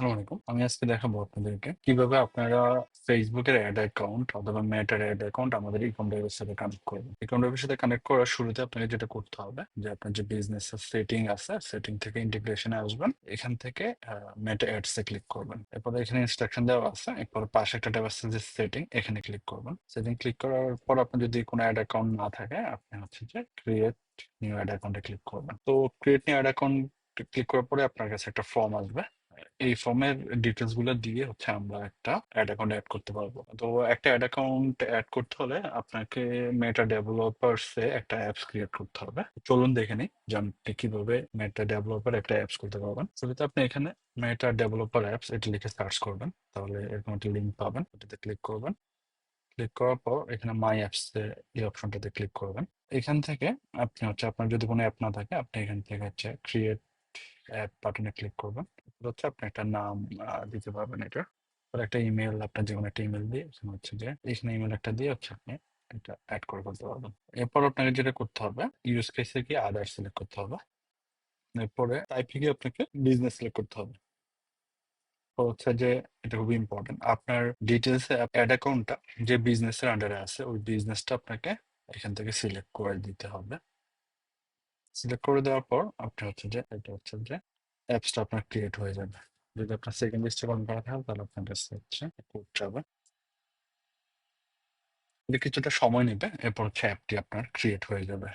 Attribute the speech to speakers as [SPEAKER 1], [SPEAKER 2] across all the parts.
[SPEAKER 1] আসসালামু আলাইকুম। আমি আজকে দেখাবো আপনাদেরকে কীভাবে আপনারা ফেসবুকের এড অ্যাকাউন্ট অথবা মেটার এড অ্যাকাউন্ট আমাদের ইকমডেভ এর সাথে কানেক্ট করবেন। ইকমডেভ এর সাথে কানেক্ট করার শুরুতে আপনাকে যেটা করতে হবে, যে আপনার যে বিজনেস সেটিং আছে সেটিং থেকে ইন্টিগ্রেশনে আসবেন। এখান থেকে মেটা অ্যাডস এ ক্লিক করবেন। এরপরে এখানে ইনস্ট্রাকশন দেওয়া আছে। এরপর পাশে একটা ট্যাব আছে যে সেটিং এখানে ক্লিক করবেন। সেটিং ক্লিক করার পর আপনার যদি কোনো এড অ্যাকাউন্ট না থাকে, আপনি হচ্ছে যে create new ad account click করবেন। তো create new ad account click করার পরে আপনার কাছে একটা ফর্ম আসবে। এই ফর্মের ডিটেলসগুলো দিয়ে হচ্ছে আমরা একটা অ্যাড অ্যাকাউন্ট অ্যাড করতে পারব। তো একটা অ্যাড অ্যাকাউন্ট অ্যাড করতে হলে আপনাকে মেটা ডেভেলপার্স এ একটা অ্যাপস ক্রিয়েট করতে হবে। চলুন দেখে নিই যে আপনি কীভাবে মেটা ডেভেলপার একটা অ্যাপস করতে পারবেন। শুরুতে আপনি এখানে মেটা ডেভেলপার অ্যাপস এটা লিখে সার্চ করবেন। তাহলে এরকম একটা লিঙ্ক পাবেন ওটাতে ক্লিক করবেন। ক্লিক করার পর এখানে মাই অ্যাপস এই অপশনটাতে ক্লিক করবেন। এখান থেকে আপনি হচ্ছে, আপনার যদি কোনো অ্যাপ না থাকে, আপনি এখান থেকে হচ্ছে ক্রিয়েট অ্যাপ বাটনে ক্লিক করবেন। হচ্ছে আপনি একটা নাম দিতে পারবেন এটা। আর একটা ইমেল আপনার যে কোনো একটা ইমেল দিয়ে হচ্ছে যে এখানে ইমেল একটা দিয়ে হচ্ছে আপনি এটা অ্যাড করে ফেলতে পারবেন। এরপর আপনাকে যেটা করতে হবে ইউজ কেসে গিয়ে আদার সিলেক্ট করতে হবে। এরপরে টাইপে গিয়ে আপনাকে বিজনেস সিলেক্ট করতে হবে। হচ্ছে যে, এটা খুবই ইম্পর্টেন্ট আপনার ডিটেলস অ্যাড অ্যাকাউন্টটা যে বিজনেসের আন্ডারে আছে, ওই বিজনেসটা আপনাকে এখান থেকে সিলেক্ট করে দিতে হবে। সিলেক্ট করে দেওয়ার পর আপনি হচ্ছে যে, এটা হচ্ছে যে অ্যাপসটা আপনার ক্রিয়েট হয়ে যাবে। যদি আপনার সেকেন্ড লিস্টে অন করা থাকে, তাহলে আপনার কাছে হচ্ছে করতে হবে কিছুটা সময় নেবে, এরপর হচ্ছে অ্যাপটি আপনার ক্রিয়েট হয়ে যাবে।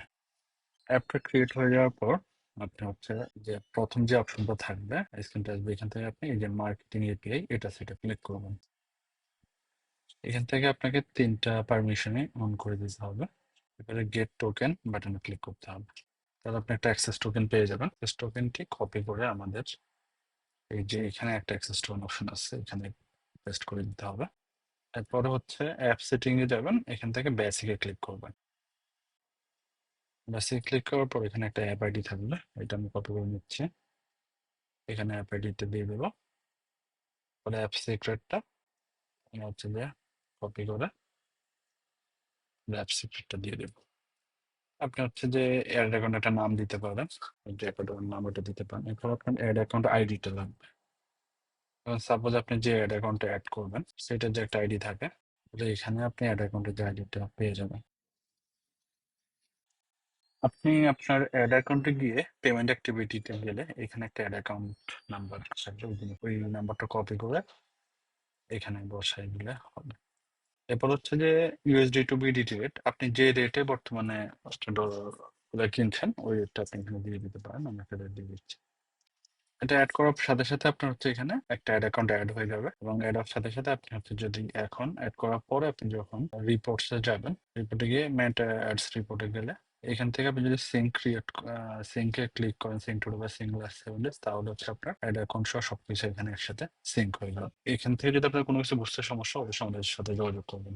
[SPEAKER 1] অ্যাপটা ক্রিয়েট হয়ে যাওয়ার পর, আপনি হচ্ছে যে প্রথম যে অপশনটা থাকবে স্ক্রিনটা আসবে এখান থেকে আপনি এই যে মার্কেটিং এপিআই এটা সেটা ক্লিক করবেন। এখান থেকে আপনাকে তিনটা পারমিশনে অন করে দিতে হবে। এবারে গেট টোকেন বাটনে ক্লিক করতে হবে। তাহলে আপনি একটা অ্যাক্সেস টোকেন পেয়ে যাবেন। অ্যাক্সেস টোকেনটি কপি করে আমাদের এই যে এখানে একটা অ্যাক্সেস টোকেন অপশন আছে, এখানে পেস্ট করে দিতে হবে। এরপরে হচ্ছে অ্যাপ সেটিং এ যাবেন, এখান থেকে বেসিকে ক্লিক করবেন। বেসিক ক্লিক করার পর এখানে একটা অ্যাপ আইডি থাকবে, এটা আমি কপি করে নিচ্ছি। এখানে অ্যাপ আইডিটা দিয়ে দেবো। পরে অ্যাপ সিক্রেটটা হচ্ছে যে কপি করে অ্যাপ সিক্রেটটা দিয়ে দেবো। আপনি হচ্ছে যে অ্যাড অ্যাকাউন্ট একটা নাম দিতে পারেন। যে অ্যাকাউন্টের নাম ওটা দিতে পারেন। এরপর আপনার অ্যাড অ্যাকাউন্ট আইডিটা লাগবে। সাপোজ আপনি যে অ্যাড অ্যাকাউন্টে অ্যাড করবেন, সেটার যে একটা আইডি থাকে, তাহলে এখানে আপনি অ্যাড অ্যাকাউন্টের যে আইডিটা পেয়ে যাবেন। আপনি আপনার অ্যাড অ্যাকাউন্টে গিয়ে পেমেন্ট অ্যাক্টিভিটিতে গেলে এখানে একটা অ্যাড অ্যাকাউন্ট নাম্বার থাকবে। ওই নাম্বারটা কপি করে এখানে বসাই দিলে হবে। এরপর হচ্ছে যে ইউএসডি টু বিডিটি রেট আপনি যে রেটে বর্তমানে ডলার কিনছেন, ওই রেটটা আপনি এখানে দিয়ে দিতে পারেন, আমি একটা রেট দিয়ে দিচ্ছি। এটা অ্যাড করার সাথে সাথে আপনার হচ্ছে এখানে একটা অ্যাড অ্যাকাউন্ট অ্যাড হয়ে যাবে এবং অ্যাড হওয়ার সাথে সাথে আপনি হচ্ছে যদি এখন অ্যাড করার পরে আপনি যখন রিপোর্টসে যাবেন রিপোর্টে গিয়ে ম্যাট অ্যাডস রিপোর্টে গেলে এখান থেকে আপনি যদি সিঙ্ক ক্রিয়েট সিঙ্কে ক্লিক করেন সিঙ্ক টু বা সিঙ্ক লাস্ট সেভেন ডেজ তাহলে হচ্ছে আপনার অ্যাড অ্যাকাউন্ট সহ সবকিছু এখানে একসাথে সিঙ্ক হয়ে যাবে। এখান থেকে যদি আপনার কোনো কিছু বুঝতে সমস্যা অবশ্যই আমাদের সাথে যোগাযোগ করবেন।